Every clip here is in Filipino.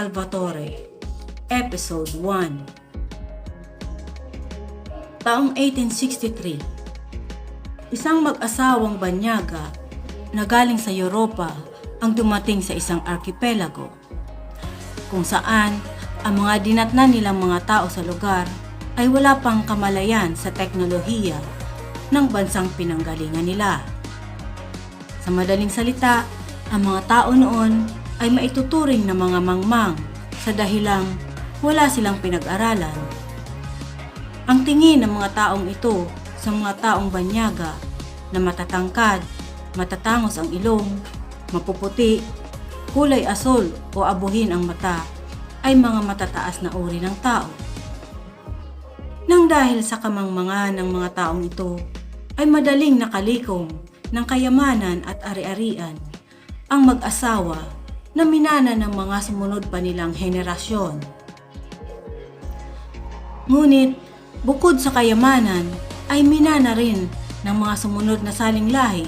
Salvatore, Episode 1 Taong 1863 Isang mag-asawang banyaga na galing sa Europa ang dumating sa isang arkipelago kung saan ang mga dinatnan nilang mga tao sa lugar ay wala pang kamalayan sa teknolohiya ng bansang pinanggalingan nila. Sa madaling salita, ang mga tao noon ay maituturing na mga mangmang sa dahilang wala silang pinag-aralan. Ang tingin ng mga taong ito sa mga taong banyaga na matatangkad, matatangos ang ilong, mapuputi, kulay asol o abuhin ang mata ay mga matataas na uri ng tao. Nang dahil sa kamangmangan ng mga taong ito, ay madaling nakalikom ng kayamanan at ari-arian ang mag-asawa na minana ng mga sumunod pa nilang henerasyon. Ngunit, bukod sa kayamanan, ay minana rin ng mga sumunod na saling lahi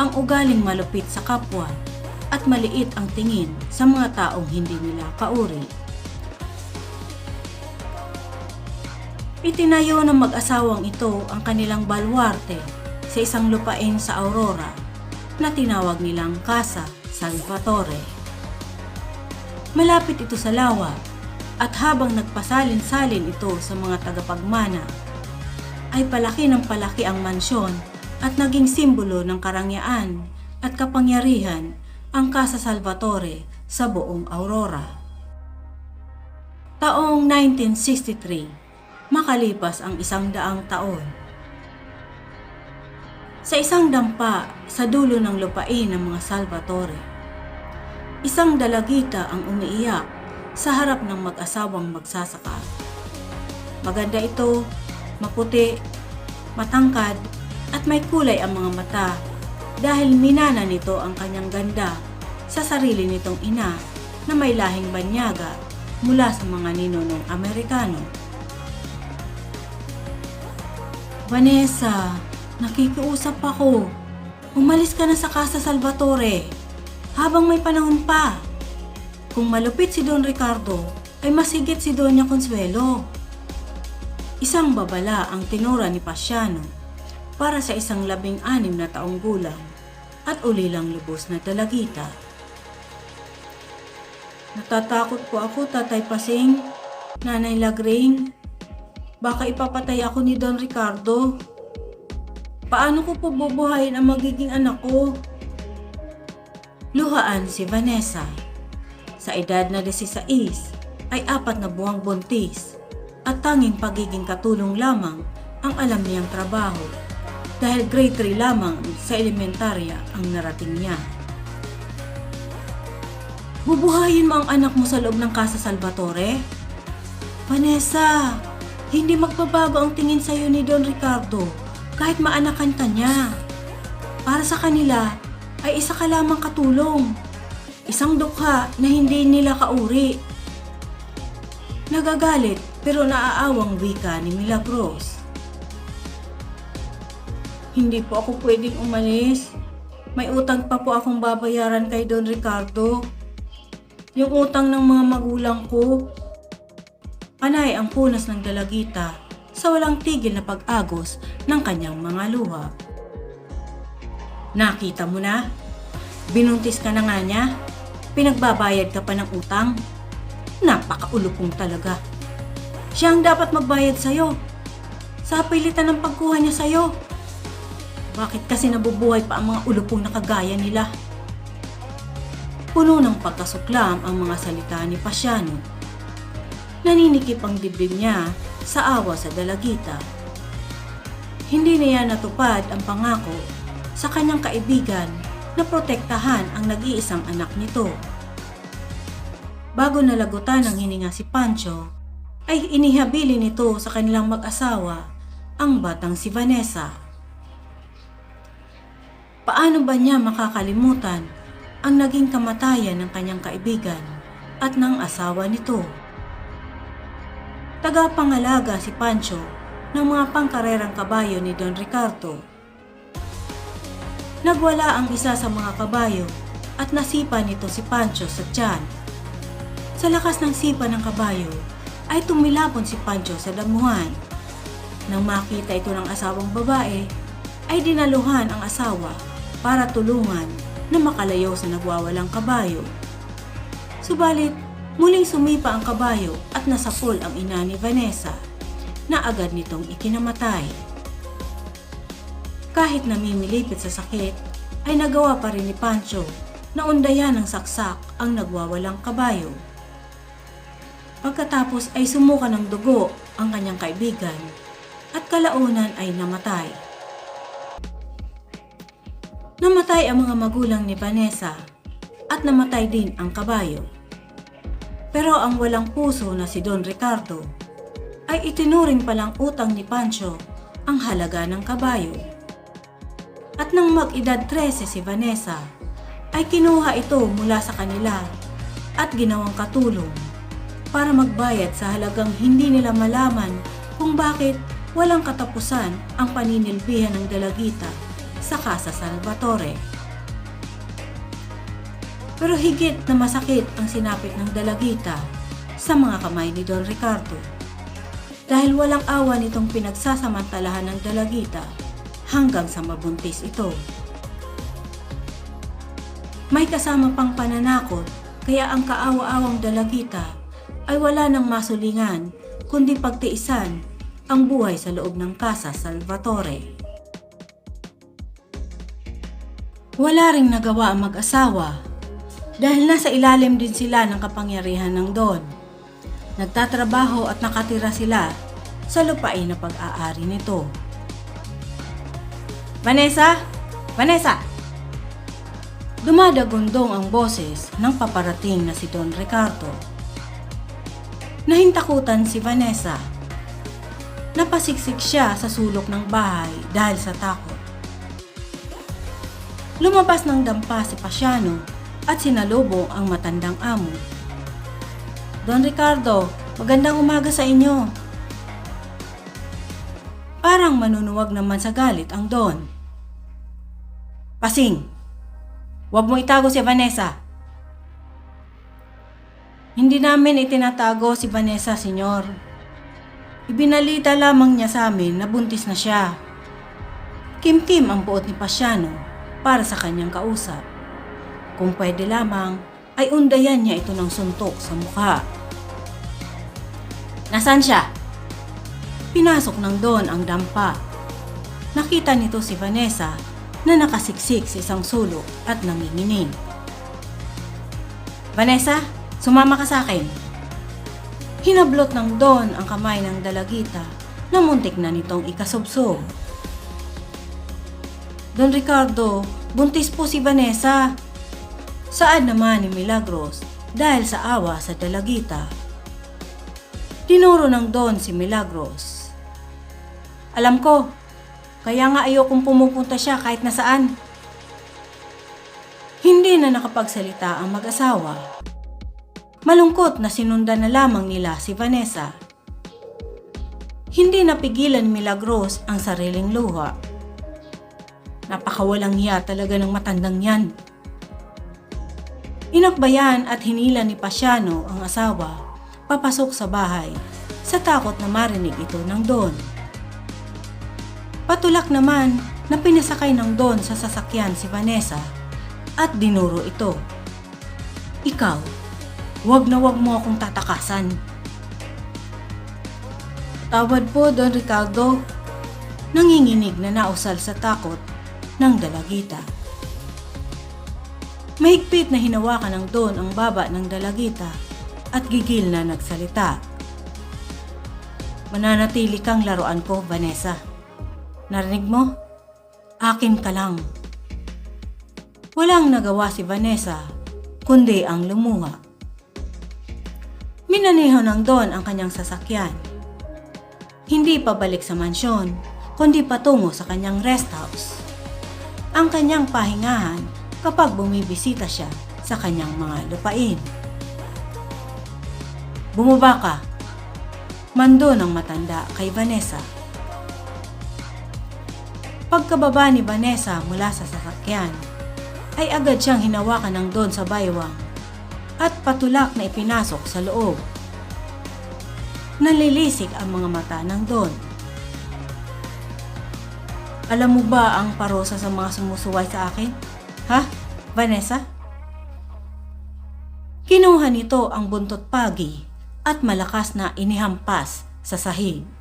ang ugaling malupit sa kapwa at maliit ang tingin sa mga taong hindi nila kauri. Itinayo ng mag-asawang ito ang kanilang balwarte sa isang lupain sa Aurora na tinawag nilang Casa Salvatore. Malapit ito sa lawa at habang nagpasalin-salin ito sa mga tagapagmana, ay palaki ng palaki ang mansyon at naging simbolo ng karangyaan at kapangyarihan ang Casa Salvatore sa buong Aurora. Taong 1963, makalipas ang isang daang taon. Sa isang dampa sa dulo ng lupain ng mga Salvatore, isang dalagita ang umiiyak sa harap ng mag-asawang magsasaka. Maganda ito, maputi, matangkad, at may kulay ang mga mata dahil minana nito ang kanyang ganda sa sarili nitong ina na may lahing banyaga mula sa mga ninunong Amerikano. Vanessa, nakikiusap ako. Umalis ka na sa Casa Salvatore habang may panahon pa. Kung malupit si Don Ricardo, ay masigit si Doña Consuelo. Isang babala ang tinura ni Pasiano para sa isang labing anim na taong gulang at ulilang lubos na dalagita. Natatakot po ako, Tatay Pasing, Nanay Lagring. Baka ipapatay ako ni Don Ricardo. Paano ko po bubuhayin ang magiging anak ko? Luhaan si Vanessa. Sa edad na 16 ay apat na buwang buntis at tanging pagiging katulong lamang ang alam niyang trabaho dahil grade 3 lamang sa elementarya ang narating niya. Bubuhayin mo ang anak mo sa loob ng Casa Salvatore? Vanessa, hindi magbabago ang tingin sa'yo ni Don Ricardo kahit maanakan ka niya. Para sa kanila ay isa ka lamang katulong. Isang dukha na hindi nila kauri. Nagagalit pero naaawang wika ni Milagros. Hindi po ako pwedeng umalis. May utang pa po akong babayaran kay Don Ricardo. Yung utang ng mga magulang ko. Panay ang punas ng dalagita sa walang tigil na pag-agos ng kanyang mga luha. Nakita mo na? Binuntis ka na nga niya? Pinagbabayad ka pa ng utang? Napakaulupong talaga. Siya ang dapat magbayad sa'yo. Sa pilitan ng pagkuha niya sa'yo. Bakit kasi nabubuhay pa ang mga ulupong na kagaya nila? Puno ng pagkasuklam ang mga salita ni Pasiano. Naninikip ang dibdib niya sa awa sa dalagita. Hindi niya natupad ang pangako sa kanyang kaibigan na protektahan ang nag-iisang anak nito. Bago nalagutan ng hininga si Pancho, ay inihabili nito sa kanilang mag-asawa ang batang si Vanessa. Paano ba niya makakalimutan ang naging kamatayan ng kanyang kaibigan at ng asawa nito? Tagapangalaga si Pancho ng mga pangkarerang kabayo ni Don Ricardo. Nagwala ang isa sa mga kabayo at nasipa nito si Pancho sa tiyan. Sa lakas ng sipa ng kabayo ay tumilapon si Pancho sa damuhan. Nang makita ito ng asawang babae, ay dinaluhan ang asawa para tulungan na makalayo sa nagwawalang kabayo. Subalit, muling sumipa ang kabayo at nasapol ang ina ni Vanessa na agad nitong ikinamatay. Kahit namimilipit sa sakit, ay nagawa pa rin ni Pancho na undayan ng saksak ang nagwawalang kabayo. Pagkatapos ay sumuka ng dugo ang kanyang kaibigan at kalaunan ay namatay. Namatay ang mga magulang ni Vanessa at namatay din ang kabayo. Pero ang walang puso na si Don Ricardo ay itinuring palang utang ni Pancho ang halaga ng kabayo. At nang mag-edad 13 si Vanessa, ay kinuha ito mula sa kanila at ginawang katulong para magbayad sa halagang hindi nila malaman kung bakit walang katapusan ang paninilbihan ng dalagita sa Casa Salvatore. Pero higit na masakit ang sinapit ng dalagita sa mga kamay ni Don Ricardo dahil walang awa nitong pinagsasamantalahan ng dalagita hanggang sa mabuntis ito. May kasama pang pananakot kaya ang kaawa-awang dalagita ay wala nang masulingan kundi pagtiisan ang buhay sa loob ng Casa Salvatore. Wala ring nagawa ang mag-asawa dahil nasa ilalim din sila ng kapangyarihan ng Don. Nagtatrabaho at nakatira sila sa lupain na pag-aari nito. Vanessa? Vanessa! Dumadagundong ang boses ng paparating na si Don Ricardo. Nahintakutan si Vanessa. Napasiksik siya sa sulok ng bahay dahil sa takot. Lumabas ng dampa si Pasiano at sinalubong ang matandang amo. Don Ricardo, magandang umaga sa inyo. Parang manunuwag naman sa galit ang Don. Pasing, huwag mo itago si Vanessa. Hindi namin itinatago si Vanessa, senyor. Ibinalita lamang niya sa amin na buntis na siya. Kim-kim ang buot ni Pasiano para sa kanyang kausap. Kung pwede lamang, ay undayan niya ito ng suntok sa mukha. Nasaan siya? Pinasok ng Don ang dampa. Nakita nito si Vanessa na nakasiksik sa isang sulok at nanginginig. Vanessa, sumama ka sa akin. Hinablot ng Don ang kamay ng dalagita na muntik na nitong ikasubsob. Don Ricardo, buntis po si Vanessa. Saan naman ni Milagros dahil sa awa sa dalagita. Tinuro ng Don si Milagros. Alam ko, kaya nga ayokong pumupunta siya kahit nasaan. Hindi na nakapagsalita ang mag-asawa. Malungkot na sinundan na lamang nila si Vanessa. Hindi napigilan Milagros ang sariling luha. Napakawalang hiya talaga ng matandang yan. Inakbayan at hinila ni Pasiano ang asawa papasok sa bahay sa takot na marinig ito ng Don. Patulak naman na pinasakay ng Don sa sasakyan si Vanessa at dinuro ito. Ikaw, wag na wag mo akong tatakasan. Tawad po, Don Ricardo. Nanginginig na nausal sa takot ng dalagita. Mahigpit na hinawakan ng Don ang baba ng dalagita at gigil na nagsalita. Mananatili kang laruan ko, Vanessa. Narinig mo? Akin ka lang. Walang nagawa si Vanessa, kundi ang lumuha. Minaneho ng Don ang kanyang sasakyan. Hindi pabalik sa mansyon, kundi patungo sa kanyang rest house. Ang kanyang pahingahan kapag bumibisita siya sa kanyang mga lupain. Bumaba ka. Mando ng matanda kay Vanessa. Pagkababa ni Vanessa mula sa sasakyan, ay agad siyang hinawakan ng Don sa baywang at patulak na ipinasok sa loob. Nalilisik ang mga mata ng Don. Alam mo ba ang parosa sa mga sumusuway sa akin? Ha, Vanessa? Kinuha nito ang buntot pagi at malakas na inihampas sa sahig.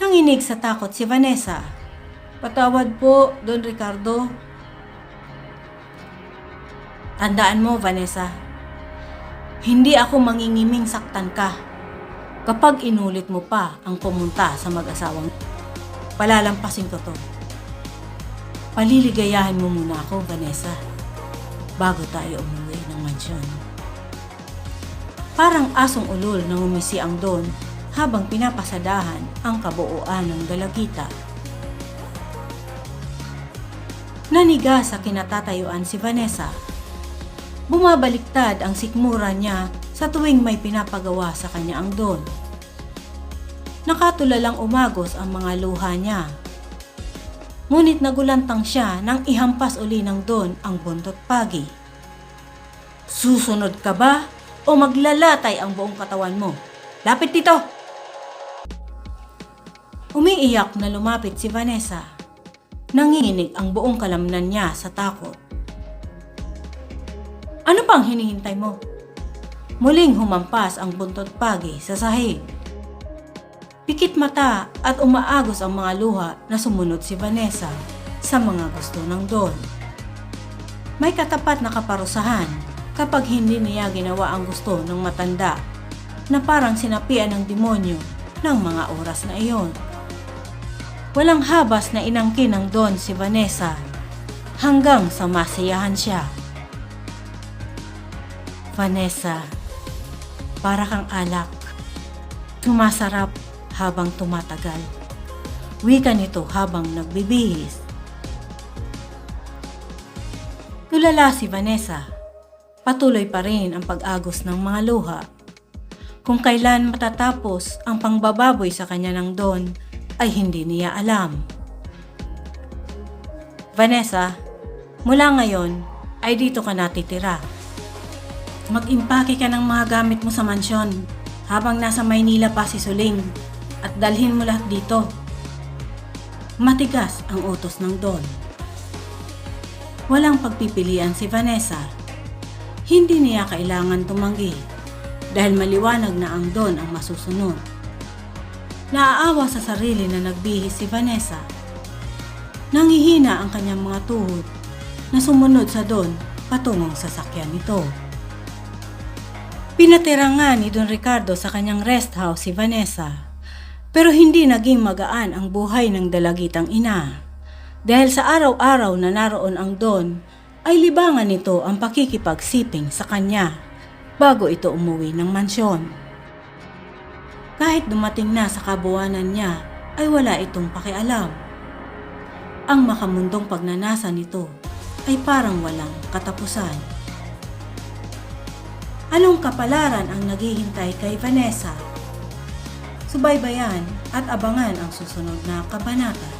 Nanginig sa takot si Vanessa. Patawad po, Don Ricardo. Tandaan mo, Vanessa. Hindi ako mangingiming saktan ka. Kapag inulit mo pa ang pumunta sa mag-asawang palalampasin ko to. Paliligayahin mo muna ako, Vanessa, bago tayo umuwi ng mansyon. Parang asong ulol na umisi ang Don habang pinapasadahan ang kabuuan ng dalagita. Naniga sa kinatatayuan si Vanessa. Bumabaliktad ang sikmura niya sa tuwing may pinapagawa sa kanya ang Don. Nakatulalang umagos ang mga luha niya. Ngunit nagulantang siya nang ihampas uli ng Don ang buntot pagi. Susunod ka ba o maglalatay ang buong katawan mo? Lapit dito! Umiiyak na lumapit si Vanessa. Nanginginig ang buong kalamnan niya sa takot. Ano pang hinihintay mo? Muling humampas ang buntot pagi sa sahig. Pikit mata at umaagos ang mga luha na sumunod si Vanessa sa mga gusto ng Don. May katapat na kaparusahan kapag hindi niya ginawa ang gusto ng matanda na parang sinapian ng demonyo ng mga oras na iyon. Walang habas na inangkin ng Don si Vanessa hanggang sa masiyahan siya. Vanessa, para kang alak. Sumasarap habang tumatagal. Wika nito habang nagbibihis. Tulala si Vanessa. Patuloy pa rin ang pag-agos ng mga luha. Kung kailan matatapos ang pangbababoy sa kanya ng Don ay hindi niya alam. Vanessa, mula ngayon ay dito ka natitira. Mag-impake ka ng mga gamit mo sa mansyon habang nasa Maynila pa si Suling at dalhin mo lahat dito. Matigas ang utos ng Don. Walang pagpipilian si Vanessa. Hindi niya kailangan tumanggi dahil maliwanag na ang Don ang masusunod. Naaawa sa sarili na nagbihis si Vanessa. Nangihina ang kanyang mga tuhod na sumunod sa Don patungong sasakyan nito. Pinatira nga ni Don Ricardo sa kanyang rest house si Vanessa. Pero hindi naging magaan ang buhay ng dalagitang ina. Dahil sa araw-araw na naroon ang Don, ay libangan nito ang pakikipagsiping sa kanya bago ito umuwi ng mansyon. Kahit dumating na sa kabuwanan niya, ay wala itong pakialam. Ang makamundong pagnanasa nito ay parang walang katapusan. Anong kapalaran ang naghihintay kay Vanessa? Subaybayan at abangan ang susunod na kabanata.